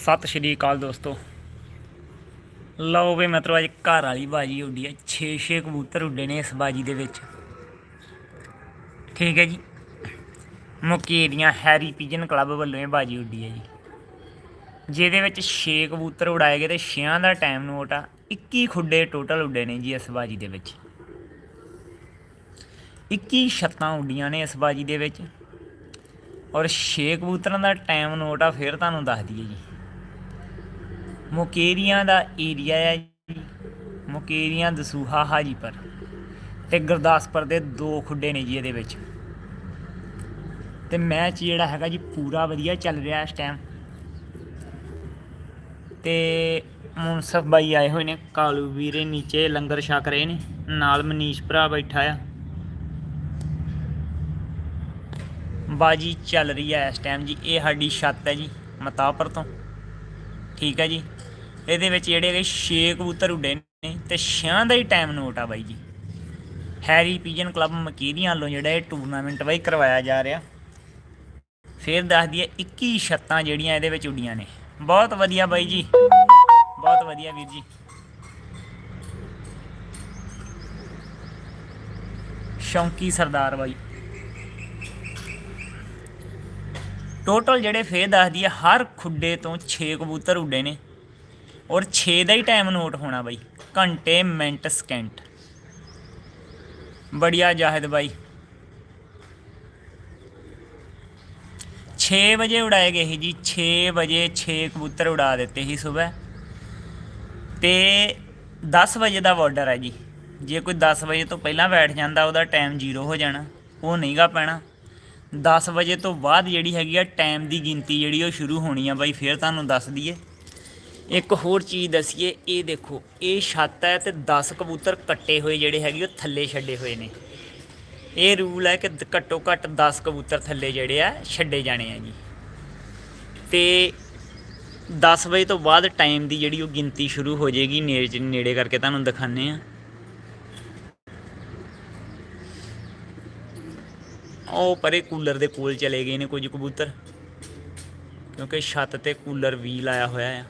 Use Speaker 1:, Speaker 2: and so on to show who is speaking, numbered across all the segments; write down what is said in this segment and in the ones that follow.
Speaker 1: ਸਤਿ ਸ਼੍ਰੀ ਅਕਾਲ ਦੋਸਤੋ। ਲਓ ਵੀ ਮਤਲਬ ਅੱਜ ਘਰ ਵਾਲੀ ਬਾਜੀ ਉੱਡੀ ਹੈ 6-6 ਕਬੂਤਰ ਉੱਡੇ ਨੇ ਇਸ ਬਾਜੀ ਦੇ ਵਿੱਚ। ਠੀਕ ਹੈ ਜੀ। ਮੁਕੇਰੀਆਂ ਹੈਰੀ ਪੀਜਨ ਕਲੱਬ ਵੱਲੋਂ ਇਹ ਬਾਜੀ ਉੱਡੀ ਹੈ ਜੀ। ਜਿਹਦੇ ਵਿੱਚ 6 ਕਬੂਤਰ ਉਡਾਏ ਗਏ ਤੇ 6 ਦਾ ਟਾਈਮ ਨੋਟ ਆ। 21 ਖੁੱਡੇ ਟੋਟਲ ਉੱਡੇ ਨੇ ਜੀ ਇਸ ਬਾਜੀ ਦੇ ਵਿੱਚ। 21 ਛੱਤਾਂ ਉੱਡੀਆਂ ਨੇ ਇਸ ਬਾਜੀ ਦੇ ਵਿੱਚ। ਔਰ 6 ਕਬੂਤਰਾਂ ਦਾ ਟਾਈਮ ਨੋਟ ਆ, ਫਿਰ ਤੁਹਾਨੂੰ ਦੱਸ ਦਈਏ ਜੀ। ਮੁਕੇਰੀਆਂ ਦਾ ਏਰੀਆ ਹੈ ਜੀ। ਮੁਕੇਰੀਆਂ ਦਸੂਹਾ ਹਾਜੀਪੁਰ ਤੇ ਗੁਰਦਾਸਪੁਰ ਦੇ ਦੋ ਖੁੱਡੇ ਨੇ ਜੀ ਇਹਦੇ ਵਿੱਚ। ਤੇ ਮੈਚ ਜਿਹੜਾ ਹੈਗਾ ਜੀ ਪੂਰਾ ਵਧੀਆ ਚੱਲ ਰਿਹਾ ਇਸ ਟਾਈਮ ਤੇ ਮੁਨਸਫ ਬਾਈ ਆਏ ਹੋਏ ਨੇ, ਕਾਲੂ ਵੀਰੇ ਨੀਚੇ ਲੰਗਰ ਛਕ ਰਹੇ ਨੇ, ਨਾਲ ਮਨੀਸ਼ ਭਰਾ ਬੈਠਾ ਆ। ਬਾਜੀ ਚੱਲ ਰਹੀ ਹੈ ਇਸ ਟਾਈਮ ਜੀ, ਇਹ ਸਾਡੀ ਛੱਤ ਹੈ ਜੀ, ਮਤਾਪਰ ਤੋਂ। ਠੀਕ ਹੈ ਜੀ। ਇਹਦੇ ਵਿੱਚ ਜਿਹੜੇ ਹੈਗੇ 6 ਕਬੂਤਰ ਉੱਡੇ ਨੇ ਤੇ 6 ਦਾ ਹੀ ਟਾਈਮ ਨੋਟ ਆ ਬਾਈ ਜੀ। ਹੈਰੀ ਪੀਜਨ ਕਲੱਬ ਮਕੀਰੀਆਂ ਵੱਲੋਂ ਜਿਹੜਾ ਇਹ ਟੂਰਨਾਮੈਂਟ ਬਾਈ ਕਰਵਾਇਆ ਜਾ ਰਿਹਾ। ਫਿਰ ਦੱਸ ਦਈਏ 21 ਛੱਤਾਂ ਜਿਹੜੀਆਂ ਇਹਦੇ ਵਿੱਚ ਉੱਡੀਆਂ ਨੇ। ਬਹੁਤ ਵਧੀਆ ਬਾਈ ਜੀ। ਬਹੁਤ ਵਧੀਆ ਵੀਰ ਜੀ। ਸ਼ੌਂਕੀ ਸਰਦਾਰ ਬਾਈ। ਟੋਟਲ ਜਿਹੜੇ ਫੇਰ ਦੱਸਦੀ ਹੈ ਹਰ ਖੁੱਡੇ ਤੋਂ 6 ਕਬੂਤਰ ਉੱਡੇ ਨੇ। ਔਰ 6 ਦਾ ਹੀ ਟਾਈਮ ਨੋਟ ਹੋਣਾ ਬਾਈ। ਘੰਟੇ, ਮਿੰਟ ਸਕਿੰਟ ਬੜੀਆ ਜਾਹਿਦ ਬਾਈ। 6 ਵਜੇ ਉਡਾਏ ਗਏ ਸੀ ਜੀ। 6 ਵਜੇ 6 ਕਬੂਤਰ ਉਡਾ ਦਿੱਤੇ ਸੀ ਸਵੇਰ। ਤੇ 10 ਵਜੇ ਦਾ ਬਾਰਡਰ ਹੈ ਜੀ। ਜੇ ਕੋਈ 10 ਵਜੇ ਤੋਂ ਪਹਿਲਾਂ ਬੈਠ ਜਾਂਦਾ, ਉਹਦਾ ਟਾਈਮ ਜ਼ੀਰੋ ਹੋ ਜਾਣਾ। ਉਹ ਨਹੀਂਗਾ ਪੈਣਾ। 10 ਵਜੇ ਤੋਂ ਬਾਅਦ ਜਿਹੜੀ ਹੈਗੀ ਆ ਟਾਈਮ ਦੀ ਗਿਣਤੀ ਜਿਹੜੀ ਉਹ ਸ਼ੁਰੂ ਹੋਣੀ ਆ ਬਾਈ। ਫੇਰ ਤੁਹਾਨੂੰ ਦੱਸ ਦਈਏ। ਇੱਕ ਹੋਰ ਚੀਜ਼ ਦਸੀਏ, ਇਹ ਦੇਖੋ, ਇਹ ਛੱਤ ਹੈ ਤੇ 10 ਕਬੂਤਰ ਕੱਟੇ ਹੋਏ ਜਿਹੜੇ ਹੈਗੇ, ਉਹ ਥੱਲੇ ਛੱਡੇ ਹੋਏ ਨੇ। ਇਹ ਰੂਲ ਹੈ ਕਿ ਘੱਟੋ ਘੱਟ 10 ਕਬੂਤਰ ਥੱਲੇ ਜਿਹੜੇ ਆ, ਛੱਡੇ ਜਾਣੇ ਆ ਜੀ। ਤੇ 10 ਵਜੇ ਤੋਂ ਬਾਅਦ ਟਾਈਮ ਦੀ ਜਿਹੜੀ ਉਹ ਗਿਣਤੀ ਸ਼ੁਰੂ ਹੋ ਜਾਏਗੀ, ਨੇੜੇ ਨੇੜੇ ਕਰਕੇ ਤੁਹਾਨੂੰ ਦਿਖਾਣੇ ਆ। ਉਹ ਪਰੇ ਕੂਲਰ ਦੇ ਕੋਲ ਚਲੇ ਗਏ ਨੇ ਕੁਝ ਕਬੂਤਰ, ਕਿਉਂਕਿ ਛੱਤ ਤੇ ਕੂਲਰ ਵੀ ਲਾਇਆ ਹੋਇਆ ਆ।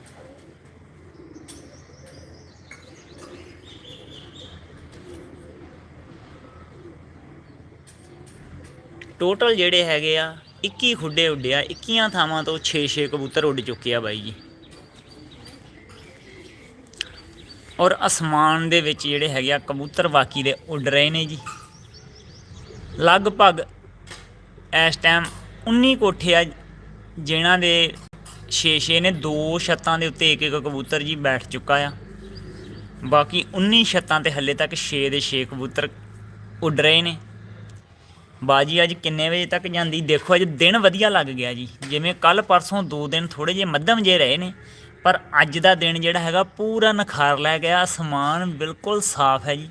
Speaker 1: ਟੋਟਲ ਜਿਹੜੇ ਹੈਗੇ ਆ 21 ਖੁੱਡੇ ਉੱਡੇ ਆ 21 ਥਾਵਾਂ ਤੋਂ 6-6 ਕਬੂਤਰ ਉੱਡ ਚੁੱਕੇ ਆ ਬਾਈ ਜੀ। ਔਰ ਅਸਮਾਨ ਦੇ ਵਿੱਚ ਜਿਹੜੇ ਹੈਗੇ ਆ, ਕਬੂਤਰ ਬਾਕੀ ਦੇ ਉੱਡ ਰਹੇ ਨੇ ਜੀ। ਲਗਭਗ ਇਸ ਟਾਈਮ 19 ਕੋਠੇ ਆ, ਜਿਨ੍ਹਾਂ ਦੇ 6-6 ਨੇ, ਦੋ ਛੱਤਾਂ ਦੇ ਉੱਤੇ ਇੱਕ ਇੱਕ ਕਬੂਤਰ ਜੀ ਬੈਠ ਚੁੱਕਾ ਆ। ਬਾਕੀ 19 ਛੱਤਾਂ ਤੇ ਹੱਲੇ ਤੱਕ 6 ਦੇ 6 ਕਬੂਤਰ ਉੱਡ ਰਹੇ ਨੇ। ਬਾਜੀ, ਅੱਜ ਕਿੰਨੇ ਵਜੇ ਤੱਕ ਜਾਂਦੀ? ਦੇਖੋ, ਅੱਜ ਦਿਨ ਵਧੀਆ ਲੱਗ ਗਿਆ ਜੀ। ਜਿਵੇਂ ਕੱਲ ਪਰਸੋਂ ਦੋ ਦਿਨ ਥੋੜੇ ਜਿਹੇ ਮੱਧਮ ਜੇ ਰਹੇ ਨੇ, ਪਰ ਅੱਜ ਦਾ ਦਿਨ ਜਿਹੜਾ ਹੈਗਾ ਪੂਰਾ ਨਖਾਰ ਲੈ ਗਿਆ। ਅਸਮਾਨ ਬਿਲਕੁਲ ਸਾਫ਼ ਹੈ ਜੀ।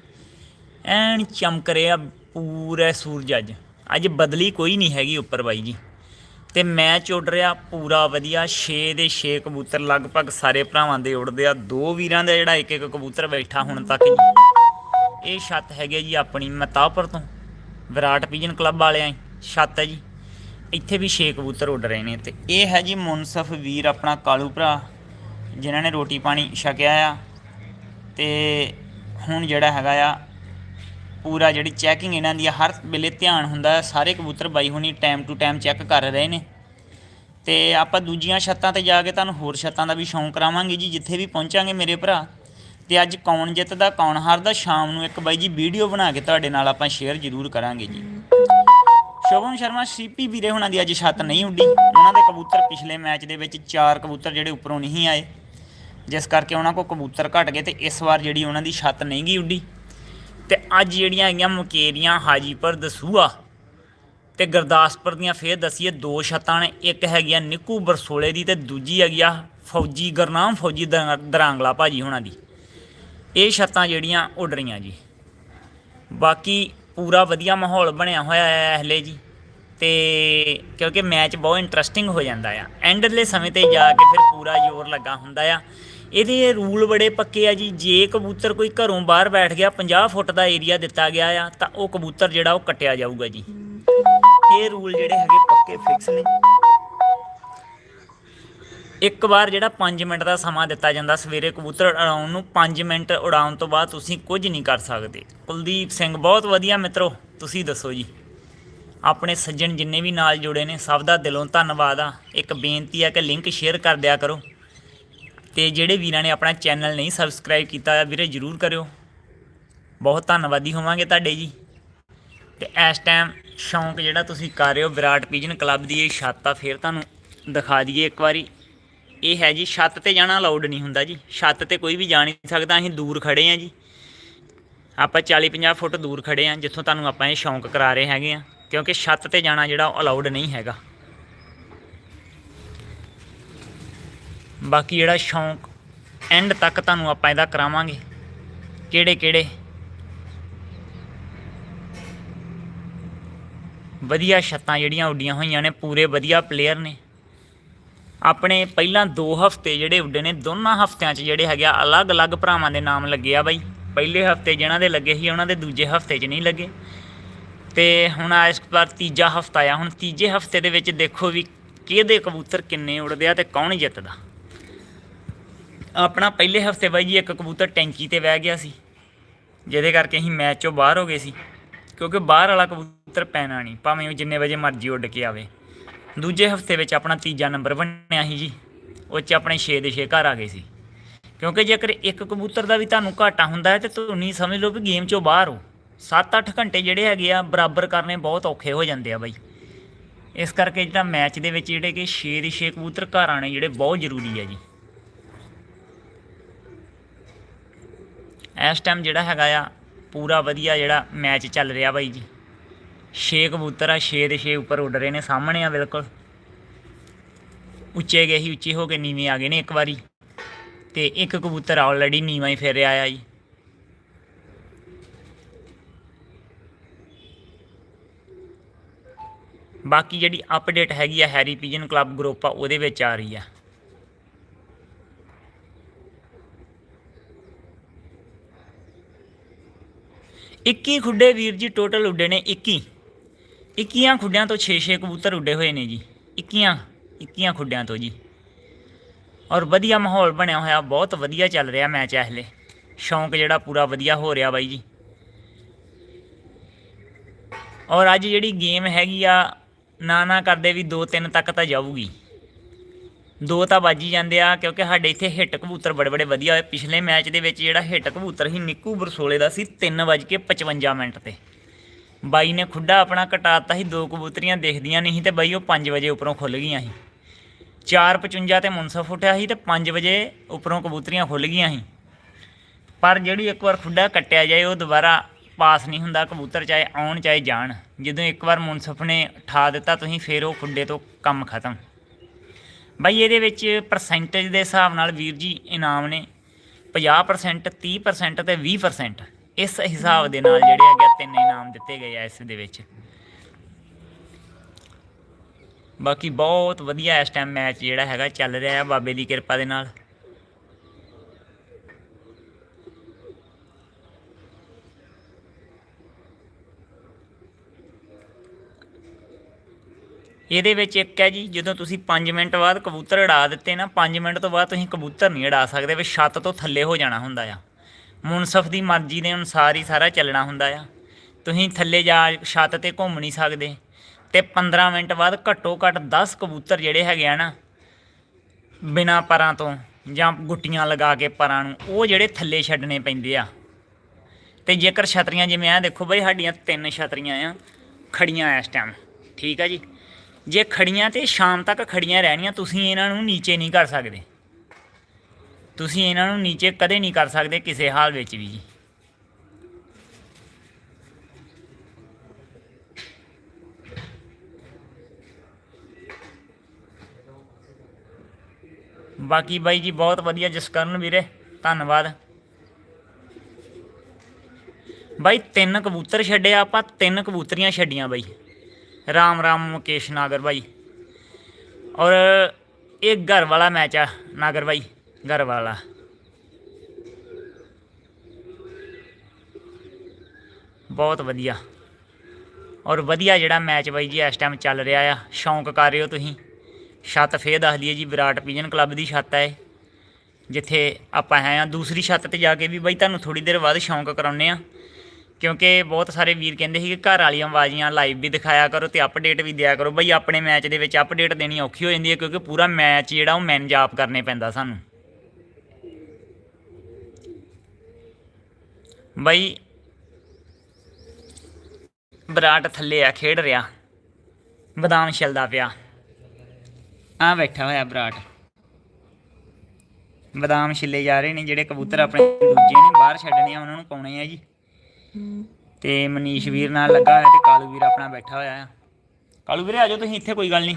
Speaker 1: ਐਨ ਚਮਕ ਰਿਹਾ ਪੂਰਾ ਸੂਰਜ ਅੱਜ। ਅੱਜ ਬਦਲੀ ਕੋਈ ਨਹੀਂ ਹੈਗੀ ਉੱਪਰ ਬਾਈ ਜੀ। ਤੇ ਮੈਚ ਉੱਡ ਰਿਹਾ ਪੂਰਾ ਵਧੀਆ। 6 ਦੇ 6 ਕਬੂਤਰ ਲਗਭਗ ਸਾਰੇ ਭਰਾਵਾਂ ਦੇ ਉੱਡਦੇ ਆ। ਦੋ ਵੀਰਾਂ ਦਾ ਜਿਹੜਾ ਇੱਕ ਇੱਕ ਕਬੂਤਰ ਬੈਠਾ ਹੁਣ ਤੱਕ ਜੀ। ਇਹ ਛੱਤ ਹੈਗੀ ਜੀ ਆਪਣੀ ਮਤਾਪੁਰ ਤੋਂ। ਵਿਰਾਟ ਪੀਜਨ ਕਲੱਬ ਵਾਲਿਆਂ ਛੱਤ ਹੈ ਜੀ। ਇੱਥੇ ਵੀ 6 ਕਬੂਤਰ ਉੱਡ ਰਹੇ ਨੇ ਤੇ ਇਹ ਹੈ ਜੀ ਮੁਨਸਫ ਵੀਰ ਆਪਣਾ ਕਾਲੂ ਭਰਾ ਜਿਨ੍ਹਾਂ ਨੇ ਰੋਟੀ ਪਾਣੀ ਛਕਿਆ ਆ। ਤੇ ਹੁਣ ਜਿਹੜਾ ਹੈਗਾ ਆ ਪੂਰਾ ਜਿਹੜੀ ਚੈਕਿੰਗ ਇਹਨਾਂ ਦੀ ਆ, ਹਰ ਵੇਲੇ ਧਿਆਨ ਹੁੰਦਾ ਹੈ ਸਾਰੇ ਕਬੂਤਰ ਬਾਈ ਹੁਣੀ ਟਾਈਮ ਟੂ ਟਾਈਮ ਚੈੱਕ ਕਰ ਰਹੇ ਨੇ। ਤੇ ਆਪਾਂ ਦੂਜੀਆਂ ਛੱਤਾਂ ਤੇ ਜਾ ਕੇ ਤੁਹਾਨੂੰ ਹੋਰ ਛੱਤਾਂ ਦਾ ਵੀ ਸ਼ੌਂਕ ਕਰਾਵਾਂਗੇ ਜੀ ਜਿੱਥੇ ਵੀ ਪਹੁੰਚਾਂਗੇ ਮੇਰੇ ਭਰਾ। ਤੇ ਅੱਜ ਕੌਣ ਜਿੱਤਦਾ, ਕੌਣ ਹਾਰਦਾ, ਸ਼ਾਮ ਨੂੰ ਇੱਕ ਬਾਈ ਜੀ ਵੀਡੀਓ ਬਣਾ ਕੇ ਤੁਹਾਡੇ ਨਾਲ ਆਪਾਂ ਸ਼ੇਅਰ ਜ਼ਰੂਰ ਕਰਾਂਗੇ ਜੀ। ਸ਼ੋਭਨ ਸ਼ਰਮਾ ਸੀਪੀ ਵੀਰੇ ਹੁਣਾਂ ਦੀ ਅੱਜ ਛੱਤ ਨਹੀਂ ਉੱਡੀ। ਉਹਨਾਂ ਦੇ ਕਬੂਤਰ ਪਿਛਲੇ ਮੈਚ ਦੇ ਵਿੱਚ ਚਾਰ ਕਬੂਤਰ ਜਿਹੜੇ ਉੱਪਰੋਂ ਨਹੀਂ ਆਏ। ਜਿਸ ਕਰਕੇ ਉਹਨਾਂ ਕੋਲ ਕਬੂਤਰ ਘਟ ਗਏ ਤੇ ਇਸ ਵਾਰ ਜਿਹੜੀ ਉਹਨਾਂ ਦੀ ਛੱਤ ਨਹੀਂ ਗਈ ਉੱਡੀ। ਤੇ ਅੱਜ ਜਿਹੜੀਆਂ ਹੈਗੀਆਂ ਮੁਕੇਰੀਆਂ ਹਾਜੀਪੁਰ ਦਸੂਆ ਤੇ ਗੁਰਦਾਸਪੁਰ ਦੀਆਂ ਫੇਰ ਦਸੀਏ, ਦੋ ਛੱਤਾਂ ਨੇ। ਇੱਕ ਹੈਗੀ ਆ ਨਿੱਕੂ ਬਰਸੋਲੇ ਦੀ ਤੇ ਦੂਜੀ ਹੈਗੀ ਆ ਫੌਜੀ, ਗਰਨਾਮ ਫੌਜੀ ਦਰ- ਦਰਾਂਗਲਾ ਭਾਜੀ ਹੋਣਾ ਦੀ। ਇਹ ਛੱਤਾਂ ਜਿਹੜੀਆਂ ਉੱਡ ਰਹੀਆਂ ਜੀ। ਬਾਕੀ ਪੂਰਾ ਵਧੀਆ ਮਾਹੌਲ ਬਣਿਆ ਹੋਇਆ ਹੈ ਹਲੇ ਜੀ। ਤੇ ਕਿਉਂਕਿ ਮੈਚ ਬਹੁਤ ਇੰਟਰਸਟਿੰਗ ਹੋ ਜਾਂਦਾ ਆ। ਐਂਡਲੇ ਸਮੇਂ ਤੇ ਜਾ ਕੇ ਫਿਰ ਪੂਰਾ ਜ਼ੋਰ ਲੱਗਾ ਹੁੰਦਾ ਆ। ਇਹਦੇ ਰੂਲ ਬੜੇ ਪੱਕੇ ਆ ਜੀ। ਜੇ ਕਬੂਤਰ ਕੋਈ ਘਰੋਂ ਬਾਹਰ ਬੈਠ ਗਿਆ 50 ਫੁੱਟ ਦਾ ਏਰੀਆ ਦਿੱਤਾ ਗਿਆ ਆ, ਤਾਂ ਉਹ ਕਬੂਤਰ ਜਿਹੜਾ ਉਹ ਕੱਟਿਆ ਜਾਊਗਾ ਜੀ। ਇਹ ਰੂਲ ਜਿਹੜੇ ਹੈਗੇ ਪੱਕੇ ਫਿਕਸ ਨੇ। ਇੱਕ ਵਾਰ ਜਿਹੜਾ 5 ਮਿੰਟ ਦਾ ਸਮਾਂ ਦਿੱਤਾ ਜਾਂਦਾ ਸਵੇਰੇ ਕਬੂਤਰ ਉਡਾਉਣ ਨੂੰ 5 ਮਿੰਟ ਉਡਾਉਣ ਤੋਂ ਬਾਅਦ ਤੁਸੀਂ ਕੁਝ ਨਹੀਂ ਕਰ ਸਕਦੇ। ਕੁਲਦੀਪ ਸਿੰਘ, ਬਹੁਤ ਵਧੀਆ ਮਿੱਤਰੋ, ਤੁਸੀਂ ਦੱਸੋ ਜੀ। ਆਪਣੇ ਸੱਜਣ ਜਿੰਨੇ ਵੀ ਨਾਲ ਜੁੜੇ ਨੇ, ਸਭ ਦਾ ਦਿਲੋਂ ਧੰਨਵਾਦ ਆ। ਇੱਕ ਬੇਨਤੀ ਆ ਕਿ ਲਿੰਕ ਸ਼ੇਅਰ ਕਰ ਦਿਆ ਕਰੋ। ਤੇ ਜਿਹੜੇ ਵੀਰਾਂ ਨੇ ਆਪਣਾ ਚੈਨਲ ਨਹੀਂ ਸਬਸਕ੍ਰਾਈਬ ਕੀਤਾ, ਵੀਰੇ ਜਰੂਰ ਕਰਿਓ। ਬਹੁਤ ਧੰਨਵਾਦੀ ਹੋਵਾਂਗੇ ਤੁਹਾਡੇ ਜੀ। ਤੇ ਇਸ ਟਾਈਮ ਸ਼ੌਂਕ ਜਿਹੜਾ ਤੁਸੀਂ ਕਰ ਰਹੇ ਹੋ, ਵਿਰਾਟ ਪੀਜਨ ਕਲੱਬ ਦੀ ਇਹ ਛਾਤਾ ਆ, ਫਿਰ ਤੁਹਾਨੂੰ ਦਿਖਾ ਦਈਏ ਇੱਕ ਵਾਰੀ। ਇਹ ਹੈ ਜੀ, ਛੱਤ ਤੇ ਜਾਣਾ ਅਲਾਉਡ ਨਹੀਂ ਹੁੰਦਾ ਜੀ। ਛੱਤ ਤੇ ਕੋਈ ਵੀ ਜਾ ਨਹੀਂ ਸਕਦਾ, ਅਸੀਂ ਦੂਰ ਖੜੇ ਆ ਜੀ। ਆਪਾਂ 40 50 ਫੁੱਟ ਦੂਰ ਖੜੇ ਆ ਜਿੱਥੋਂ ਤੁਹਾਨੂੰ ਆਪਾਂ ਇਹ ਸ਼ੌਂਕ ਕਰਾ ਰਹੇ ਹੈਗੇ ਆ ਕਿਉਂਕਿ ਛੱਤ ਤੇ ਜਾਣਾ ਜਿਹੜਾ ਅਲਾਉਡ ਨਹੀਂ ਹੈਗਾ। ਬਾਕੀ ਜਿਹੜਾ ਸ਼ੌਂਕ ਐਂਡ ਤੱਕ ਤੁਹਾਨੂੰ ਆਪਾਂ ਇਹਦਾ ਕਰਾਵਾਂਗੇ। ਕਿਹੜੇ ਕਿਹੜੇ? ਵਧੀਆ ਛੱਤਾਂ ਜਿਹੜੀਆਂ ਉੱਡੀਆਂ ਹੋਈਆਂ ਨੇ, ਪੂਰੇ ਵਧੀਆ ਪਲੇਅਰ ਨੇ। ਆਪਣੇ ਪਹਿਲਾਂ 2 ਹਫ਼ਤੇ ਜਿਹੜੇ ਉੱਡੇ ਨੇ, ਦੋਨਾਂ ਹਫ਼ਤਿਆਂ 'ਚ ਜਿਹੜੇ ਹੈਗੇ ਆ, ਅਲੱਗ-ਅਲੱਗ ਭਰਾਵਾਂ ਦੇ ਨਾਮ ਲੱਗੇ ਆ ਬਾਈ। ਪਹਿਲੇ ਹਫ਼ਤੇ ਜਿਹਨਾਂ ਦੇ ਲੱਗੇ ਸੀ, ਉਹਨਾਂ ਦੇ ਦੂਜੇ ਹਫ਼ਤੇ 'ਚ ਨਹੀਂ ਲੱਗੇ। ਤੇ ਹੁਣ ਇਸ ਵਾਰ ਤੀਜਾ ਹਫ਼ਤਾ ਆ। ਹੁਣ ਤੀਜੇ ਹਫ਼ਤੇ ਦੇ ਵਿੱਚ ਦੇਖੋ ਵੀ ਕਿਹਦੇ ਕਬੂਤਰ ਕਿੰਨੇ ਉੱਡਦੇ ਆ ਤੇ ਕੌਣ ਜਿੱਤਦਾ। ਆਪਣਾ ਪਹਿਲੇ ਹਫ਼ਤੇ ਬਾਈ ਜੀ ਇੱਕ ਕਬੂਤਰ ਟੈਂਕੀ ਤੇ ਬਹਿ ਗਿਆ ਸੀ। ਜਿਹਦੇ ਕਰਕੇ ਅਸੀਂ ਮੈਚ ਚੋਂ ਬਾਹਰ ਹੋ ਗਏ ਸੀ। ਕਿਉਂਕਿ ਬਾਹਰ ਵਾਲਾ ਕਬੂਤਰ ਪੈਣਾ ਨਹੀਂ, ਭਾਵੇਂ ਉਹ ਜਿੰਨੇ ਵਜੇ ਮਰਜ਼ੀ ਉੱਡ ਕੇ ਆਵੇ। ਦੂਜੇ ਹਫ਼ਤੇ ਵਿੱਚ ਆਪਣਾ ਤੀਜਾ ਨੰਬਰ ਬਣਿਆ ਸੀ ਜੀ। ਉਹ 'ਚ ਆਪਣੇ 6 ਦੇ 6 ਘਰ ਆ ਗਏ ਸੀ। ਕਿਉਂਕਿ ਜੇਕਰ ਇੱਕ ਕਬੂਤਰ ਦਾ ਵੀ ਤੁਹਾਨੂੰ ਘਾਟਾ ਹੁੰਦਾ ਹੈ ਤੇ ਤੁਸੀਂ ਸਮਝ ਲਓ ਵੀ ਗੇਮ 'ਚੋਂ ਬਾਹਰ ਹੋ। 7-8 ਘੰਟੇ ਜਿਹੜੇ ਹੈਗੇ ਆ, ਬਰਾਬਰ ਕਰਨੇ ਬਹੁਤ ਔਖੇ ਹੋ ਜਾਂਦੇ ਆ ਬਾਈ। ਇਸ ਕਰਕੇ ਜਿਹੜਾ ਮੈਚ ਦੇ ਵਿੱਚ ਜਿਹੜੇ ਕਿ 6 ਦੇ 6 ਕਬੂਤਰ ਘਰ ਆਣੇ ਜਿਹੜੇ ਬਹੁਤ ਜ਼ਰੂਰੀ ਹੈ ਜੀ। ਇਸ ਟਾਈਮ ਜਿਹੜਾ ਹੈਗਾ ਆ, ਪੂਰਾ ਵਧੀਆ ਜਿਹੜਾ ਮੈਚ ਚੱਲ ਰਿਹਾ ਬਾਈ ਜੀ। 6 ਕਬੂਤਰ ਆ 6 ਦੇ 6 ਉੱਪਰ ਉੱਡ ਰਹੇ ਨੇ ਸਾਹਮਣੇ ਆ, ਬਿਲਕੁਲ। ਉੱਚੇ ਗਏ ਹੀ ਉੱਚੇ ਹੋ ਕੇ ਨੀਵੇਂ ਆ ਗਏ ਨੇ ਇੱਕ ਵਾਰੀ। ਤੇ ਇੱਕ ਕਬੂਤਰ ਆਲਰੇਡੀ ਨੀਵਾਂ ਹੀ ਫਿਰ ਰਿਹਾ ਆ ਜੀ। ਬਾਕੀ ਜਿਹੜੀ ਅਪਡੇਟ ਹੈਗੀ ਆ ਹੈਰੀ ਪੀਜਨ ਕਲੱਬ ਗਰੁੱਪ ਆ, ਉਹਦੇ ਵਿੱਚ ਆ ਰਹੀ ਆ। ਇੱਕੀ ਖੁੱਡੇ ਵੀਰ ਜੀ ਟੋਟਲ ਉੱਡੇ ਨੇ 21 21 ਖੁੱਡਿਆਂ ਤੋਂ 6-6 ਕਬੂਤਰ ਉੱਡੇ ਹੋਏ ਨੇ ਜੀ। 21 21 ਖੁੱਡਿਆਂ ਤੋਂ ਜੀ। ਔਰ ਵਧੀਆ ਮਾਹੌਲ ਬਣਿਆ ਹੋਇਆ, ਬਹੁਤ ਵਧੀਆ ਚੱਲ ਰਿਹਾ ਮੈਚ ਹਲੇ। ਸ਼ੌਂਕ ਜਿਹੜਾ ਪੂਰਾ ਵਧੀਆ ਹੋ ਰਿਹਾ ਬਾਈ ਜੀ। ਔਰ ਅੱਜ ਜਿਹੜੀ ਗੇਮ ਹੈਗੀ ਆ, ਨਾ ਨਾ ਕਰਦੇ ਵੀ 2-3 ਤੱਕ ਤਾਂ ਜਾਊਗੀ। ਦੋ ਤਾਂ ਵੱਜੀ ਜਾਂਦੇ ਆ, ਕਿਉਂਕਿ ਸਾਡੇ ਇੱਥੇ ਹਿੱਟ ਕਬੂਤਰ ਬੜੇ ਬੜੇ ਵਧੀਆ ਹੋਏ। ਪਿਛਲੇ ਮੈਚ ਦੇ ਵਿੱਚ ਜਿਹੜਾ ਹਿੱਟ ਕਬੂਤਰ ਸੀ, ਨਿੱਕੂ ਬਰਸੋਲੇ ਦਾ ਸੀ 3:55 ਮਿੰਟ ਤੇ। ਬਾਈ ਨੇ ਖੁੱਡਾ ਆਪਣਾ ਕਟਾਤਾ ਸੀ, ਦੋ ਕਬੂਤਰੀਆਂ ਦੇਖਦੀਆਂ ਨਹੀਂ ਸੀ ਤੇ ਬਾਈ ਉਹ 5 ਵਜੇ ਉੱਪਰੋਂ ਖੁੱਲ ਗਈਆਂ ਸੀ। 4:55 ਤੇ ਮੁਨਸਫ ਉੱਠਿਆ ਸੀ ਤੇ 5 ਵਜੇ ਉੱਪਰੋਂ ਕਬੂਤਰੀਆਂ ਖੁੱਲ ਗਈਆਂ ਸੀ। ਪਰ ਜਿਹੜੀ ਇੱਕ ਵਾਰ ਖੁੱਡਾ ਕੱਟਿਆ ਜਾਏ, ਉਹ ਦੁਬਾਰਾ ਪਾਸ ਨਹੀਂ ਹੁੰਦਾ, ਕਬੂਤਰ ਚਾਹੇ ਆਉਣ ਚਾਹੇ ਜਾਣ। ਜਦੋਂ ਇੱਕ ਵਾਰ ਮੁਨਸਫ ਨੇ ਠਾ ਦਿੱਤਾ, ਤੁਸੀਂ ਫੇਰ ਉਹ ਖੁੱਡੇ ਤੋਂ ਕੰਮ ਖਤਮ। ਬਾਈ ਇਹਦੇ ਵਿੱਚ ਪਰਸੈਂਟੇਜ ਦੇ ਹਿਸਾਬ ਨਾਲ ਵੀਰ ਜੀ ਇਨਾਮ ਨੇ 50% 30% ਤੇ 20% ਇਸ ਹਿਸਾਬ ਦੇ ਨਾਲ ਜਿਹੜੇ ਹੈਗੇ ਆ ਤਿੰਨ ਇਨਾਮ ਦਿੱਤੇ ਗਏ ਆ ਇਸ ਦੇ ਵਿੱਚ। ਬਾਕੀ ਬਹੁਤ ਵਧੀਆ ਇਸ ਟਾਈਮ ਮੈਚ ਜਿਹੜਾ ਹੈਗਾ ਚੱਲ ਰਿਹਾ ਹੈ, ਬਾਬੇ ਦੀ ਕਿਰਪਾ ਦੇ ਨਾਲ। ਇਹਦੇ ਵਿੱਚ ਇੱਕ ਹੈ ਜੀ, ਜਦੋਂ ਤੁਸੀਂ 5 ਮਿੰਟ ਬਾਅਦ ਕਬੂਤਰ ਉਡਾ ਦਿੱਤੇ ਨਾ 5 ਮਿੰਟ ਤੋਂ ਬਾਅਦ ਤੁਸੀਂ ਕਬੂਤਰ ਨਹੀਂ ਉਡਾ ਸਕਦੇ, ਵੀ ਛੱਤ ਤੋਂ ਥੱਲੇ ਹੋ ਜਾਣਾ ਹੁੰਦਾ ਆ। ਮੁਨਸਫ ਦੀ ਮਰਜ਼ੀ ਦੇ ਅਨੁਸਾਰ ਹੀ ਸਾਰਾ ਚੱਲਣਾ ਹੁੰਦਾ ਆ। ਤੁਸੀਂ ਥੱਲੇ ਜਾ ਛੱਤ ਤੇ ਘੁੰਮ ਨਹੀਂ ਸਕਦੇ ਤੇ 15 ਮਿੰਟ ਬਾਅਦ ਘੱਟੋ ਘੱਟ 10 ਕਬੂਤਰ ਜਿਹੜੇ ਹੈਗੇ ਆ ਨਾ, ਬਿਨਾ ਪਰਾਂ ਤੋਂ ਜਾਂ ਗੁੱਟੀਆਂ ਲਗਾ ਕੇ ਪਰਾਂ ਨੂੰ, ਉਹ ਜਿਹੜੇ ਥੱਲੇ ਛੱਡਣੇ ਪੈਂਦੇ ਆ। ਤੇ ਜੇਕਰ ਛਤਰੀਆਂ ਜਿਵੇਂ ਆ, ਦੇਖੋ ਬਈ ਸਾਡੀਆਂ ਤਿੰਨ ਛਤਰੀਆਂ ਆ, ਖੜੀਆਂ ਇਸ ਟਾਈਮ ਠੀਕ ਆ ਜੀ? ਜੇ ਖੜੀਆਂ ਤੇ ਸ਼ਾਮ ਤੱਕ ਖੜੀਆਂ ਰਹਿਣੀਆਂ, ਤੁਸੀਂ ਇਹਨਾਂ ਨੂੰ ਨੀਚੇ ਨਹੀਂ ਕਰ ਸਕਦੇ। ਤੁਸੀਂ ਇਹਨਾਂ ਨੂੰ ਨੀਚੇ ਕਦੇ ਨਹੀਂ ਕਰ ਸਕਦੇ ਕਿਸੇ ਹਾਲ ਵਿੱਚ ਵੀ ਜੀ। ਬਾਕੀ ਬਾਈ ਜੀ ਬਹੁਤ ਵਧੀਆ ਜਸਕਰਨ ਵੀਰੇ, ਧੰਨਵਾਦ। ਬਾਈ ਤਿੰਨ ਕਬੂਤਰ ਛੱਡੇ ਆਪਾਂ, ਤਿੰਨ ਕਬੂਤਰੀਆਂ ਛੱਡੀਆਂ ਬਾਈ। ਰਾਮ ਰਾਮ ਮੁਕੇਸ਼ ਨਾਗਰ ਬਾਈ। ਔਰ ਇਹ ਘਰ ਵਾਲਾ ਮੈਚ ਆ ਨਾਗਰ ਬਾਈ। ਘਰ ਵਾਲਾ ਬਹੁਤ ਵਧੀਆ। ਔਰ ਵਧੀਆ ਜਿਹੜਾ ਮੈਚ ਬਾਈ ਜੀ ਇਸ ਟਾਈਮ ਚੱਲ ਰਿਹਾ ਆ, ਸ਼ੌਂਕ ਕਰ ਰਹੇ ਹੋ ਤੁਸੀਂ। ਛੱਤ ਫੇਰ ਦੱਸ ਦਈਏ ਜੀ, ਵਿਰਾਟ ਪੀਜਨ ਕਲੱਬ ਦੀ ਛੱਤ ਹੈ ਜਿੱਥੇ ਆਪਾਂ ਹੈ ਆ, ਦੂਸਰੀ ਛੱਤ ਤੇ ਜਾ ਕੇ ਵੀ ਬਾਈ ਤੁਹਾਨੂੰ ਥੋੜੀ ਦੇਰ ਬਾਅਦ ਸ਼ੌਂਕ ਕਰਾਉਨੇ ਆ। ਕਿਉਂਕਿ ਬਹੁਤ ਸਾਰੇ ਵੀਰ ਕਹਿੰਦੇ ਸੀ ਕਿ ਘਰ ਵਾਲੀਆਂ ਆਵਾਜ਼ੀਆਂ ਲਾਈਵ ਵੀ ਦਿਖਾਇਆ ਕਰੋ ਤੇ ਅਪਡੇਟ ਵੀ ਦਿਆ ਕਰੋ। ਬਈ ਆਪਣੇ ਮੈਚ ਦੇ ਵਿੱਚ ਅਪਡੇਟ ਦੇਣੀ ਔਖੀ ਹੋ ਜਾਂਦੀ ਹੈ, ਕਿਉਂਕਿ ਪੂਰਾ ਮੈਚ ਜਿਹੜਾ ਉਹ ਮੈਨੇਜ ਆਪ ਕਰਨੇ ਪੈਂਦਾ ਸਾਨੂੰ। ਬਾਈ ਬਰਾਟ ਥੱਲੇ ਆ, ਖੇਡ ਰਿਹਾ। ਬਦਾਮ ਛਿਲਦਾ ਪਿਆ। ਆ ਬੈਠਾ ਹੋਇਆ ਬਰਾਟ ਬਦਾਮ ਛਿੱਲੇ ਜਾ ਰਹੇ ਨੇ, ਜਿਹੜੇ ਕਬੂਤਰ ਆਪਣੇ ਦੂਜੇ ਨੇ, ਬਾਹਰ ਛੱਡਣੇ ਆ, ਉਹਨਾਂ ਨੂੰ ਪਾਉਣੇ ਆ ਜੀ। ਤੇ ਮਨੀਸ਼ ਵੀਰ ਨਾਲ ਲੱਗਾ ਹੋਇਆ ਤੇ ਕਾਲੂ ਵੀਰ ਆਪਣਾ ਬੈਠਾ ਹੋਇਆ ਆ। ਕਾਲੂ ਵੀਰੇ, ਆ ਜਾਓ ਤੁਸੀਂ, ਇੱਥੇ ਕੋਈ ਗੱਲ ਨਹੀਂ।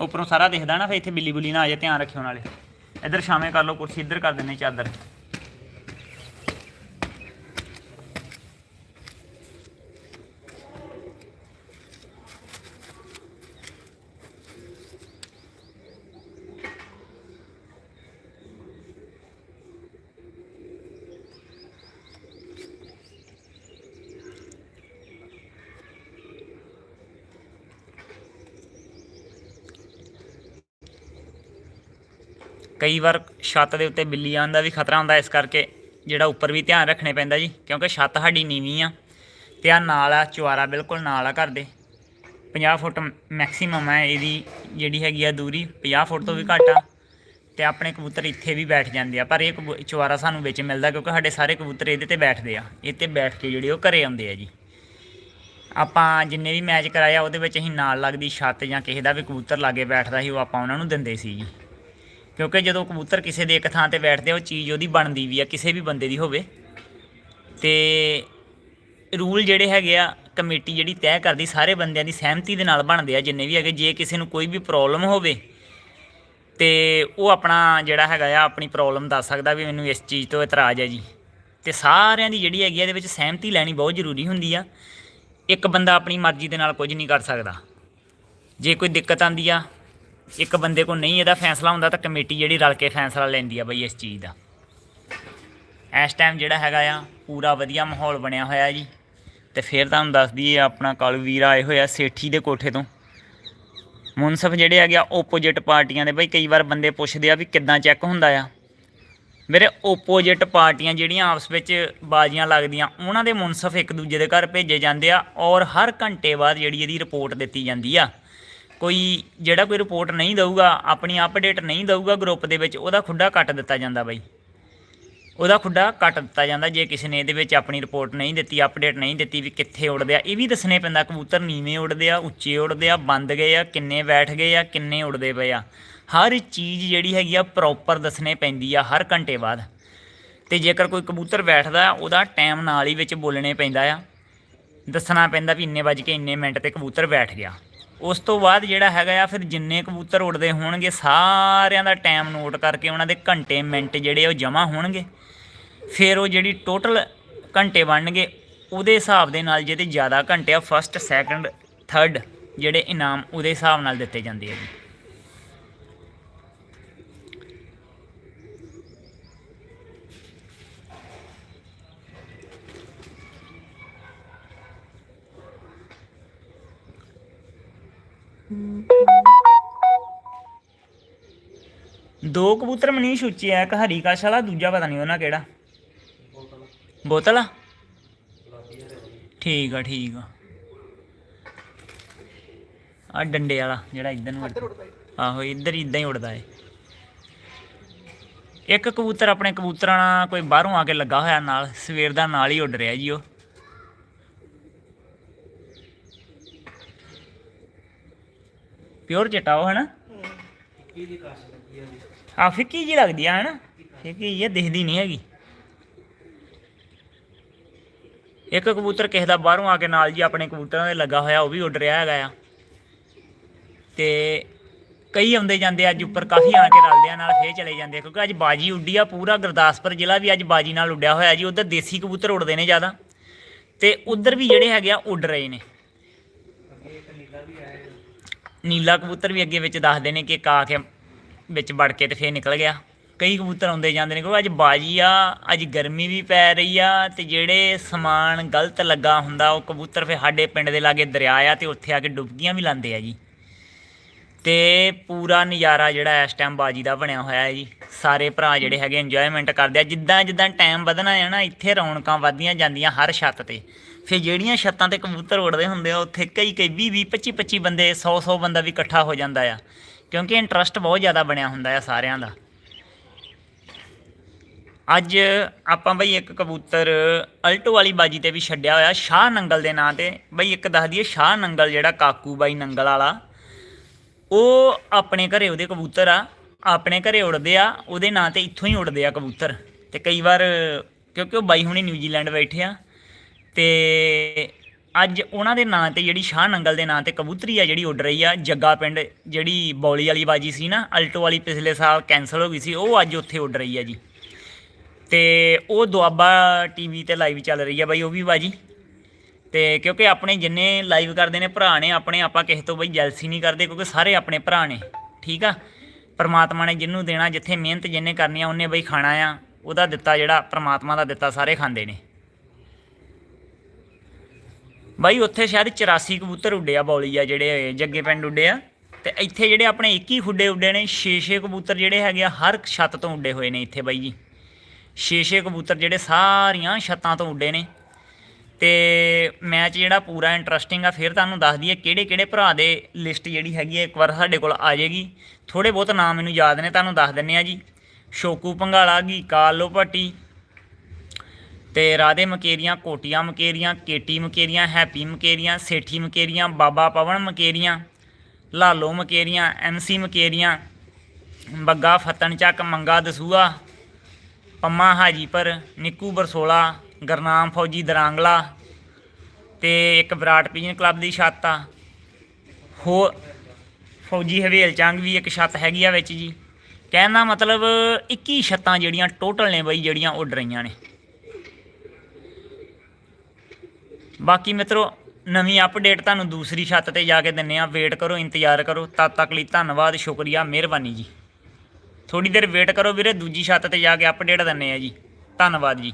Speaker 1: ਉੱਪਰੋਂ ਸਾਰਾ ਦਿਖਦਾ ਨਾ, ਫਿਰ ਇੱਥੇ ਬਿੱਲੀ ਬੁੱਲੀ ਨਾ ਆ ਜਾਏ ਧਿਆਨ ਰੱਖਿਓ ਨਾਲੇ। ਇੱਧਰ ਛਾਵੇਂ ਕਰ ਲਓ ਕੁਰਸੀ, ਇੱਧਰ ਕਰ ਦਿੰਨੇ ਚਾਦਰ। ਕਈ ਵਾਰ ਛੱਤ ਦੇ ਉੱਤੇ ਬਿੱਲੀ ਆਉਣ ਦਾ ਵੀ ਖਤਰਾ ਹੁੰਦਾ, ਇਸ ਕਰਕੇ ਜਿਹੜਾ ਉੱਪਰ ਵੀ ਧਿਆਨ ਰੱਖਣੇ ਪੈਂਦਾ ਜੀ, ਕਿਉਂਕਿ ਛੱਤ ਸਾਡੀ ਨੀਵੀਂ ਆ ਤੇ ਆ ਨਾਲ ਆ, ਚੁਆਰਾ ਬਿਲਕੁਲ ਨਾਲ ਆ ਘਰ ਦੇ। 50 ਫੁੱਟ ਮੈਕਸਿਮਮ ਹੈ ਇਹਦੀ, ਜਿਹੜੀ ਹੈਗੀ ਆ ਦੂਰੀ 50 ਫੁੱਟ ਤੋਂ ਵੀ ਘੱਟ ਆ ਤੇ ਆਪਣੇ ਕਬੂਤਰ ਇੱਥੇ ਵੀ ਬੈਠ ਜਾਂਦੇ ਆ, ਪਰ ਇਹ ਕਬੂ- ਚੁਆਰਾ ਸਾਨੂੰ ਵਿੱਚ ਮਿਲਦਾ ਕਿਉਂਕਿ ਸਾਡੇ ਸਾਰੇ ਕਬੂਤਰ ਇਹਦੇ ਤੇ ਬੈਠਦੇ ਆ, ਇਹ ਤੇ ਬੈਠ ਕੇ ਜਿਹੜੇ ਉਹ ਘਰੇ ਆਉਂਦੇ ਆ ਜੀ। ਆਪਾਂ ਜਿੰਨੇ ਵੀ ਮੈਚ ਕਰਾਇਆ ਉਹਦੇ ਵਿੱਚ ਅਸੀਂ ਨਾਲ ਲੱਗਦੀ ਛੱਤ ਜਾਂ ਕਿਸੇ ਦਾ ਵੀ ਕਬੂਤਰ ਲਾਗੇ ਬੈਠਦਾ ਸੀ, ਉਹ ਆਪਾਂ ਉਹਨਾਂ ਨੂੰ ਦਿੰਦੇ ਸੀ ਜੀ। ਕਿਉਂਕਿ ਜਦੋਂ ਕਬੂਤਰ ਕਿਸੇ ਦੇ ਇੱਕ ਥਾਂ ਤੇ ਬੈਠਦੇ ਆ, ਉਹ ਚੀਜ਼ ਉਹਦੀ ਬਣਦੀ ਵੀ ਆ ਕਿਸੇ ਵੀ ਬੰਦੇ ਦੀ ਹੋਵੇ। ਤੇ ਰੂਲ ਜਿਹੜੇ ਹੈਗੇ ਆ ਕਮੇਟੀ ਜਿਹੜੀ ਤੈਅ ਕਰਦੀ ਸਾਰੇ ਬੰਦਿਆਂ ਦੀ ਸਹਿਮਤੀ ਦੇ ਨਾਲ ਬਣਦੇ ਆ ਜਿੰਨੇ ਵੀ ਹੈਗੇ ਜੇ ਕਿਸੇ ਨੂੰ ਕੋਈ ਵੀ ਪ੍ਰੋਬਲਮ ਹੋਵੇ ਤੇ ਉਹ ਆਪਣਾ ਜਿਹੜਾ ਹੈਗਾ ਆ ਆਪਣੀ ਪ੍ਰੋਬਲਮ ਦੱਸ ਸਕਦਾ ਵੀ ਮੈਨੂੰ ਇਸ ਚੀਜ਼ ਤੋਂ ਇਤਰਾਜ਼ ਹੈ ਜੀ। ਤੇ ਸਾਰਿਆਂ ਦੀ ਜਿਹੜੀ ਹੈਗੀ ਆ ਇਹਦੇ ਵਿੱਚ ਸਹਿਮਤੀ ਲੈਣੀ ਬਹੁਤ ਜ਼ਰੂਰੀ ਹੁੰਦੀ ਆ। ਇੱਕ ਬੰਦਾ ਆਪਣੀ ਮਰਜ਼ੀ ਦੇ ਨਾਲ ਕੁਝ ਨਹੀਂ ਕਰ ਸਕਦਾ। ਜੇ ਕੋਈ ਦਿੱਕਤ ਆਂਦੀ ਆ ਇੱਕ ਬੰਦੇ ਕੋਲ ਨਹੀਂ ਇਹਦਾ ਫੈਸਲਾ ਹੁੰਦਾ ਤਾਂ ਕਮੇਟੀ ਜਿਹੜੀ ਰਲ ਕੇ ਫੈਸਲਾ ਲੈਂਦੀ ਆ ਬਈ ਇਸ ਚੀਜ਼ ਦਾ। ਇਸ ਟਾਈਮ ਜਿਹੜਾ ਹੈਗਾ ਆ, ਪੂਰਾ ਵਧੀਆ ਮਾਹੌਲ ਬਣਿਆ ਹੋਇਆ ਜੀ। ਤੇ ਫਿਰ ਤੁਹਾਨੂੰ ਦੱਸ ਦਈਏ, ਆਪਣਾ ਕਾਲੂ ਵੀਰ ਆਏ ਹੋਏ ਆ ਸੇਠੀ ਦੇ ਕੋਠੇ ਤੋਂ। ਮੁਨਸਫ ਜਿਹੜੇ ਹੈਗੇ ਆ ਓਪੋਜਿਟ ਪਾਰਟੀਆਂ ਦੇ ਬਈ ਕਈ ਵਾਰ ਬੰਦੇ ਪੁੱਛਦੇ ਆ ਵੀ ਕਿੱਦਾਂ ਚੈੱਕ ਹੁੰਦਾ ਆ। ਮੇਰੇ ਓਪੋਜਿਟ ਪਾਰਟੀਆਂ ਜਿਹੜੀਆਂ ਆਪਸ ਵਿੱਚ ਬਾਜ਼ੀਆਂ ਲੱਗਦੀਆਂ, ਉਹਨਾਂ ਦੇ ਮੁਨਸਫ ਇੱਕ ਦੂਜੇ ਦੇ ਘਰ ਭੇਜੇ ਜਾਂਦੇ ਆ ਔਰ ਹਰ ਘੰਟੇ ਬਾਅਦ ਜਿਹੜੀ ਇਹਦੀ ਰਿਪੋਰਟ ਦਿੱਤੀ ਜਾਂਦੀ ਆ। ਕੋਈ ਜਿਹੜਾ ਕੋਈ ਰਿਪੋਰਟ ਨਹੀਂ ਦਊਗਾ, ਆਪਣੀ ਅਪਡੇਟ ਨਹੀਂ ਦਊਗਾ ਗਰੁੱਪ ਦੇ ਵਿੱਚ, ਉਹਦਾ ਖੁੱਡਾ ਕੱਟ ਦਿੱਤਾ ਜਾਂਦਾ ਬਾਈ। ਉਹਦਾ ਖੁੱਡਾ ਕੱਟ ਦਿੱਤਾ ਜਾਂਦਾ ਜੇ ਕਿਸੇ ਨੇ ਇਹਦੇ ਵਿੱਚ ਆਪਣੀ ਰਿਪੋਰਟ ਨਹੀਂ ਦਿੱਤੀ ਅਪਡੇਟ ਨਹੀਂ ਦਿੱਤੀ ਵੀ ਕਿੱਥੇ ਉੜਦੇ ਆ। ਇਹ ਵੀ ਦੱਸਣੇ ਪੈਂਦਾ, ਕਬੂਤਰ ਨੀਵੇਂ ਉੜਦੇ ਆ, ਉੱਚੇ ਉੜਦੇ ਆ, ਬੰਦ ਗਏ ਆ, ਕਿੰਨੇ ਬੈਠ ਗਏ ਆ, ਕਿੰਨੇ ਉੜਦੇ ਪਏ ਆ। ਹਰ ਚੀਜ਼ ਜਿਹੜੀ ਹੈਗੀ ਆ ਪ੍ਰੋਪਰ ਦੱਸਣੇ ਪੈਂਦੀ ਆ ਹਰ ਘੰਟੇ ਬਾਅਦ। ਤੇ ਜੇਕਰ ਕੋਈ ਕਬੂਤਰ ਬੈਠਦਾ, ਉਹਦਾ ਟਾਈਮ ਨਾਲ ਹੀ ਵਿੱਚ ਬੋਲਣੇ ਪੈਂਦਾ ਆ। ਦੱਸਣਾ ਪੈਂਦਾ ਵੀ ਇੰਨੇ ਵੱਜ ਕੇ ਇੰਨੇ ਮਿੰਟ ਤੇ ਕਬੂਤਰ ਬੈਠ ਗਿਆ। ਉਸ ਤੋਂ ਬਾਅਦ ਜਿਹੜਾ ਹੈਗਾ ਆ, ਫਿਰ ਜਿੰਨੇ ਕਬੂਤਰ ਉੱਡਦੇ ਹੋਣਗੇ, ਸਾਰਿਆਂ ਦਾ ਟਾਈਮ ਨੋਟ ਕਰਕੇ ਉਹਨਾਂ ਦੇ ਘੰਟੇ ਮਿੰਟ ਜਿਹੜੇ ਉਹ ਜਮ੍ਹਾਂ ਹੋਣਗੇ। ਫਿਰ ਉਹ ਜਿਹੜੀ ਟੋਟਲ ਘੰਟੇ ਬਣਨਗੇ, ਉਹਦੇ ਹਿਸਾਬ ਦੇ ਨਾਲ ਜਿਹਦੇ ਜ਼ਿਆਦਾ ਘੰਟੇ ਆ ਫਸਟ ਸੈਕੰਡ ਥਰਡ ਜਿਹੜੇ ਇਨਾਮ ਉਹਦੇ ਹਿਸਾਬ ਨਾਲ ਦਿੱਤੇ ਜਾਂਦੇ ਆ ਜੀ। ਦੋ ਕਬੂਤਰ ਮਨੀਸ਼ ਉੱਚੇ ਆ ਇੱਕ ਹਰੀ ਕਾਸ਼ ਵਾਲਾ ਦੂਜਾ ਪਤਾ ਨਹੀਂ ਉਹਨਾਂ ਕਿਹੜਾ। ਬੋਤਲ ਆ? ਠੀਕ ਆ ਠੀਕ ਆ। ਆ ਡੰਡੇ ਵਾਲਾ ਜਿਹੜਾ ਇਧਰ ਨੂੰ ਉੱਡਦਾ। ਆਹੋ ਇੱਧਰ ਇਦਾਂ ਹੀ ਉੜਦਾ ਏ। ਇੱਕ ਕਬੂਤਰ ਆਪਣੇ ਕਬੂਤਰਾਂ ਨਾਲ ਕੋਈ ਬਾਹਰੋਂ ਆ ਕੇ ਲੱਗਾ ਹੋਇਆ ਨਾਲ ਸਵੇਰ ਦਾ ਨਾਲ ਹੀ ਉੱਡ ਰਿਹਾ ਜੀ ਉਹ। ਪਿਓਰ ਚਟਾ ਉਹ ਹੈ ਨਾ ਆ ਫਿੱਕੀ ਜੀ ਲੱਗਦੀ ਆ ਹਨਾ? ਫਿੱਕੀ ਜੀ ਦਿਖਦੀ ਨਹੀਂ ਹੈਗੀ। ਇੱਕ ਕਬੂਤਰ ਕਿਸੇ ਦਾ ਬਾਹਰੋਂ ਆ ਕੇ ਨਾਲ ਜੀ ਆਪਣੇ ਕਬੂਤਰਾਂ ਦੇ ਲੱਗਾ ਹੋਇਆ ਉਹ ਵੀ ਉੱਡ ਰਿਹਾ ਹੈਗਾ ਆ। ਤੇ ਕਈ ਆਉਂਦੇ ਜਾਂਦੇ ਆ, ਅੱਜ ਉੱਪਰ ਕਾਫੀ ਆ ਕੇ ਰਲਦੇ ਆ ਨਾਲ ਫੇਰ ਚਲੇ ਜਾਂਦੇ ਆ, ਕਿਉਂਕਿ ਅੱਜ ਬਾਜੀ ਉੱਡੀ ਆ ਪੂਰਾ ਗੁਰਦਾਸਪੁਰ ਜ਼ਿਲ੍ਹਾ ਵੀ ਅੱਜ ਬਾਜੀ ਨਾਲ ਉੱਡਿਆ ਹੋਇਆ ਜੀ ਉਧਰ ਦੇਸੀ ਕਬੂਤਰ ਉੱਡਦੇ ਨੇ ਜ਼ਿਆਦਾ। ਤੇ ਉਧਰ ਵੀ ਜਿਹੜੇ ਹੈਗੇ ਆ ਉੱਡ ਰਹੇ ਨੇ। ਨੀਲਾ ਕਬੂਤਰ ਵੀ ਅੱਗੇ ਵਿੱਚ ਦੱਸਦੇ ਨੇ ਕਿ ਕਾ ਕੇ ਵਿੱਚ ਵੜ ਕੇ ਤੇ ਫੇਰ ਨਿਕਲ ਗਿਆ। ਕਈ ਕਬੂਤਰ ਆਉਂਦੇ ਜਾਂਦੇ ਨੇ ਕਿਉਂਕਿ ਅੱਜ ਬਾਜੀ ਆ, ਅੱਜ ਗਰਮੀ ਵੀ ਪੈ ਰਹੀ ਆ ਤੇ ਜਿਹੜੇ ਸਮਾਨ ਗਲਤ ਲੱਗਾ ਹੁੰਦਾ, ਉਹ ਕਬੂਤਰ ਫੇਰ ਸਾਡੇ ਪਿੰਡ ਦੇ ਲਾਗੇ ਦਰਿਆ ਆ ਤੇ ਉੱਥੇ ਆ ਕੇ ਡੁਬਕੀਆਂ ਵੀ ਲਾਉਂਦੇ ਆ ਜੀ। ਤੇ ਪੂਰਾ ਨਜ਼ਾਰਾ ਜਿਹੜਾ ਇਸ ਟਾਈਮ ਬਾਜੀ ਦਾ ਬਣਿਆ ਹੋਇਆ ਹੈ ਜੀ। ਸਾਰੇ ਭਰਾ ਜਿਹੜੇ ਹੈਗੇ ਇੰਜੋਇਮੈਂਟ ਕਰਦੇ ਆ। ਜਿੱਦਾਂ ਜਿੱਦਾਂ ਟਾਈਮ ਵਧਣਾ ਹੈ ਨਾ, ਇੱਥੇ ਰੌਣਕਾਂ ਵੱਧਦੀਆਂ ਜਾਂਦੀਆਂ ਹਰ ਛੱਤ ਤੇ। ਫਿਰ ਜਿਹੜੀਆਂ ਛੱਤਾਂ ਤੇ ਕਬੂਤਰ ਉੜਦੇ ਹੁੰਦੇ ਆ, ਉੱਥੇ ਕਈ ਕਈ 20 20 25 25 ਬੰਦੇ 100 100 ਬੰਦਾ ਵੀ ਇਕੱਠਾ ਹੋ ਜਾਂਦਾ ਆ। ਕਿਉਂਕਿ ਇੰਟਰਸਟ ਬਹੁਤ ਜ਼ਿਆਦਾ ਬਣਿਆ ਹੁੰਦਾ ਆ ਸਾਰਿਆਂ ਦਾ। ਅੱਜ ਆਪਾਂ ਬਈ ਇੱਕ ਕਬੂਤਰ ਅਲਟੋ ਵਾਲੀ ਬਾਜੀ ਤੇ ਵੀ ਛੱਡਿਆ ਹੋਇਆ, ਸ਼ਾਹ ਨੰਗਲ ਦੇ ਨਾਂ ਤੇ। ਬਈ ਇੱਕ ਦੱਸ ਦਈਏ, ਸ਼ਾਹ ਨੰਗਲ ਜਿਹੜਾ ਕਾਕੂ ਬਾਈ ਨੰਗਲ ਵਾਲਾ, ਉਹ ਆਪਣੇ ਘਰੇ ਉਹਦੇ ਕਬੂਤਰ ਆ, ਆਪਣੇ ਘਰੇ ਉੜਦੇ ਆ, ਉਹਦੇ ਨਾਂ ਤੇ ਇੱਥੋਂ ਹੀ ਉੜਦੇ ਆ ਕਬੂਤਰ। ਤੇ ਕਈ ਵਾਰ ਕਿਉਂਕਿ ਉਹ ਬਾਈ ਹੁਣੇ ਨਿਊਜ਼ੀਲੈਂਡ ਬੈਠੇ ਆ ਤੇ ਅੱਜ ਉਹਨਾਂ ਦੇ ਨਾਂ ਤੇ ਜਿਹੜੀ ਸ਼ਾਹ ਨੰਗਲ ਦੇ ਨਾਂ ਤੇ ਕਬੂਤਰੀ ਆ ਜਿਹੜੀ ਉੱਡ ਰਹੀ ਆ, ਜੱਗਾ ਪਿੰਡ ਜਿਹੜੀ ਬੌਲੀ ਵਾਲੀ ਬਾਜੀ ਸੀ ਨਾ, ਅਲਟੋ ਵਾਲੀ ਪਿਛਲੇ ਸਾਲ ਕੈਨਸਲ ਹੋ ਗਈ ਸੀ, ਉਹ ਅੱਜ ਉੱਥੇ ਉੱਡ ਰਹੀ ਆ ਜੀ। ਤੇ ਉਹ ਦੁਆਬਾ ਟੀਵੀ ਤੇ ਲਾਈਵ ਚੱਲ ਰਹੀ ਆ ਬਾਈ, ਉਹ ਵੀ ਬਾਜੀ। ਤੇ ਕਿਉਂਕਿ ਆਪਣੇ ਜਿੰਨੇ ਲਾਈਵ ਕਰਦੇ ਨੇ, ਭਰਾ ਨੇ, ਆਪਣੇ ਆਪਾਂ ਕਿਸੇ ਤੋਂ ਬਈ ਜੈਲਸੀ ਨਹੀਂ ਕਰਦੇ, ਕਿਉਂਕਿ ਸਾਰੇ ਆਪਣੇ ਭਰਾ ਨੇ, ਠੀਕ ਆ? ਪਰਮਾਤਮਾ ਨੇ ਜਿਹਨੂੰ ਦੇਣਾ, ਜਿੱਥੇ ਮਿਹਨਤ ਜਿੰਨੇ ਕਰਨੀ ਆ, ਉਹਨੇ ਬਈ ਖਾਣਾ ਆ, ਉਹਦਾ ਦਿੱਤਾ ਜਿਹੜਾ ਪਰਮਾਤਮਾ ਦਾ ਦਿੱਤਾ, ਸਾਰੇ ਖਾਂਦੇ ਨੇ। ਬਾਈ, ਉੱਥੇ ਸ਼ਾਇਦ 84 ਕਬੂਤਰ ਉੱਡੇ ਆ, ਬੌਲੀ ਆ, ਜਿਹੜੇ ਜੱਗੇ ਪਿੰਡ ਉੱਡੇ ਆ। ਤੇ ਇੱਥੇ ਜਿਹੜੇ ਆਪਣੇ 21 ਖੁੱਡੇ ਉੱਡੇ ਨੇ 6-6 ਕਬੂਤਰ ਜਿਹੜੇ ਹੈਗੇ ਆ, ਹਰ ਛੱਤ ਤੋਂ ਉੱਡੇ ਹੋਏ ਨੇ ਇੱਥੇ ਬਾਈ ਜੀ। 6-6 ਕਬੂਤਰ ਜਿਹੜੇ ਸਾਰੀਆਂ ਛੱਤਾਂ ਤੋਂ ਉੱਡੇ ਨੇ। ਤੇ ਮੈਚ ਜਿਹੜਾ ਪੂਰਾ ਇੰਟਰਸਟਿੰਗ ਆ, ਫਿਰ ਤੁਹਾਨੂੰ ਦੱਸ ਦਈਏ ਕਿਹੜੇ ਕਿਹੜੇ ਭਰਾ ਦੇ ਲਿਸਟ ਜਿਹੜੀ ਹੈਗੀ ਹੈ ਇੱਕ ਵਾਰ ਸਾਡੇ ਕੋਲ ਆ ਜਾਏਗੀ। ਥੋੜੇ ਬਹੁਤ ਨਾਮ ਮੈਨੂੰ ਯਾਦ ਨੇ, ਤੁਹਾਨੂੰ ਦੱਸ ਦਿੰਨੇ ਆ ਜੀ। ਸ਼ੋਕੂ ਪੰਗਾਲਾ ਗੀ ਕਾਲੋ ਭੱਟੀ ਤੇ ਰਾਧੇ ਮਕੇਰੀਆਂ, ਕੋਟੀਆਂ Mukerian, KT Mukerian, happy Mukerian, Sethi Mukerian, Baba Pawan Mukerian, Lalo Mukerian MC Mukerian, Bagga ਫਤਨ ਚੱਕ, ਮੰਗਾ ਦਸੂਆ, ਪੰਮਾ ਹਾਜੀਪੁਰ, ਨਿੱਕੂ ਬਰਸੋਲਾ, ਗਰਨਾਮ ਫੌਜੀ ਦਰਾਂਗਲਾ ਤੇ ਇੱਕ ਵਿਰਾਟ ਪੀਜਨ ਕਲੱਬ ਦੀ ਛੱਤ ਆ। ਹੋ ਫੌਜੀ ਹਵੇਲ ਚੰਗ ਵੀ ਇੱਕ ਛੱਤ ਹੈਗੀ ਆ ਵਿੱਚ ਜੀ। ਕਹਿਣ ਦਾ ਮਤਲਬ 21 ਛੱਤਾਂ ਜਿਹੜੀਆਂ ਟੋਟਲ ਨੇ ਬਈ ਜਿਹੜੀਆਂ ਉੱਡ ਰਹੀਆਂ ਨੇ। ਬਾਕੀ ਮਿੱਤਰੋ, ਨਵੀਂ ਅਪਡੇਟ ਤੁਹਾਨੂੰ ਦੂਸਰੀ ਛੱਤ ਤੇ ਜਾ ਕੇ ਦਿੰਨੇ ਆ। ਵੇਟ ਕਰੋ, ਇੰਤਜ਼ਾਰ ਕਰੋ। ਤਦ ਤੱਕ ਲਈ ਧੰਨਵਾਦ, ਸ਼ੁਕਰੀਆ, ਮਿਹਰਬਾਨੀ ਜੀ। ਥੋੜੀ ਦੇਰ ਵੇਟ ਕਰੋ ਵੀਰੇ, ਦੂਜੀ ਛੱਤ ਤੇ ਜਾ ਕੇ ਅਪਡੇਟ ਦਿੰਨੇ ਆ ਜੀ। ਧੰਨਵਾਦ ਜੀ।